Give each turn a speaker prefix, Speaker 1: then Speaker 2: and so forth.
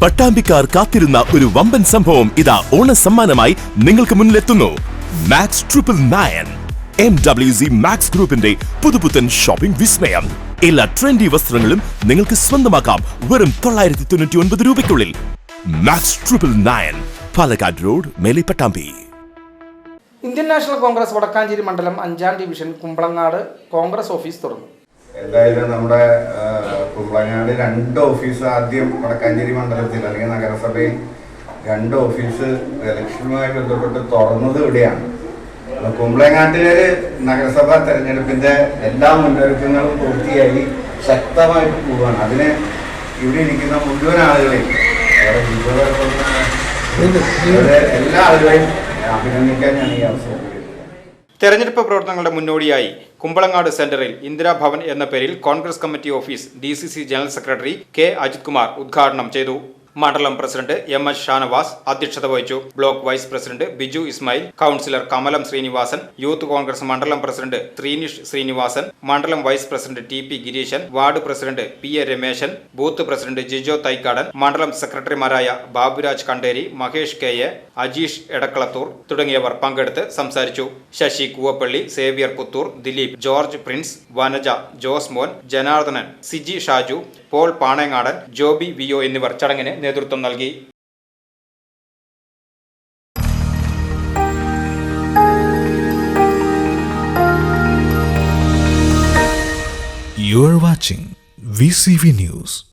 Speaker 1: പട്ടാമ്പിക്കാർ കാത്തിരുന്ന ഒരു വമ്പൻ സംഭവം ഇതാ ഓണ സമ്മാനമായി നിങ്ങൾക്ക് മുന്നിലെത്തുന്നു. Max triple nine M W C Max ഗ്രൂപ്പിന്റെ പുതുപുത്തൻ ഷോപ്പിംഗ് വിസ്മയം. എല്ലാ ട്രെൻഡി വസ്ത്രങ്ങളും നിങ്ങൾക്ക് സ്വന്തമാക്കാം വെറും തൊള്ളായിരത്തി തൊണ്ണൂറ്റി ഒൻപത് രൂപയ്ക്കുള്ളിൽ. Max triple nine Palakkad road മേലെ Pattambi.
Speaker 2: Indian National Congress Vadakkanchery മണ്ഡലം അഞ്ചാം ഡിവിഷൻ കുമ്പളങ്ങാട് കോൺഗ്രസ് ഓഫീസ് തുറന്നു.
Speaker 3: എന്തായാലും നമ്മുടെ കുമ്പളങ്ങാട് രണ്ട് ഓഫീസ് ആദ്യം വടക്കാഞ്ചേരി മണ്ഡലത്തിൽ അല്ലെങ്കിൽ നഗരസഭയിൽ രണ്ട് ഓഫീസ് ഇലക്ഷനുമായി ബന്ധപ്പെട്ട് തുറന്നത് ഇവിടെയാണ്. കുമ്പളങ്ങാട്ടിലെ നഗരസഭാ തെരഞ്ഞെടുപ്പിന്റെ എല്ലാ മുന്നൊരുക്കങ്ങളും പൂർത്തിയായി ശക്തമായിട്ട് പോവുകയാണ്. അതിന് ഇവിടെ ഇരിക്കുന്ന മുഴുവൻ ആളുകളെയും എല്ലാ ആളുകളെയും അഭിനന്ദിക്കാൻ ഞാൻ ഈ അവസരം
Speaker 4: തെരഞ്ഞെടുപ്പ് പ്രവർത്തനങ്ങളുടെ മുന്നോടിയായി കുമ്പളങ്ങാട് സെന്ററിൽ ഇന്ദിരാഭവൻ എന്ന പേരിൽ Congress committee office D general secretary K Ajith Kumar ഉദ്ഘാടനം ചെയ്തു. മണ്ഡലം പ്രസിഡന്റ് എം എസ് ഷാനവാസ് അധ്യക്ഷത വഹിച്ചു. Block vice president Biju Ismail councillor Kamalam Srinivasan youth Congress മണ്ഡലം പ്രസിഡന്റ് ശ്രീനിഷ് ശ്രീനിവാസൻ മണ്ഡലം vice president T P Gireesan ward president P A Rameshan booth president Jijo Thaikkadan മണ്ഡലം സെക്രട്ടറിമാരായ Baburaj Kanderi Mahesh K A Ajeesh Edakkalathur തുടങ്ങിയവർ പങ്കെടുത്ത് സംസാരിച്ചു. Sasi Koovappally Xavier Puthur Dileep George Prince Vanaja Josemon Janardhanan Siji Shaju Paul Panengadan Joby വിയോ എന്നിവർ ചടങ്ങിന് നേതൃത്വം നൽകി
Speaker 5: You are watching VCV News.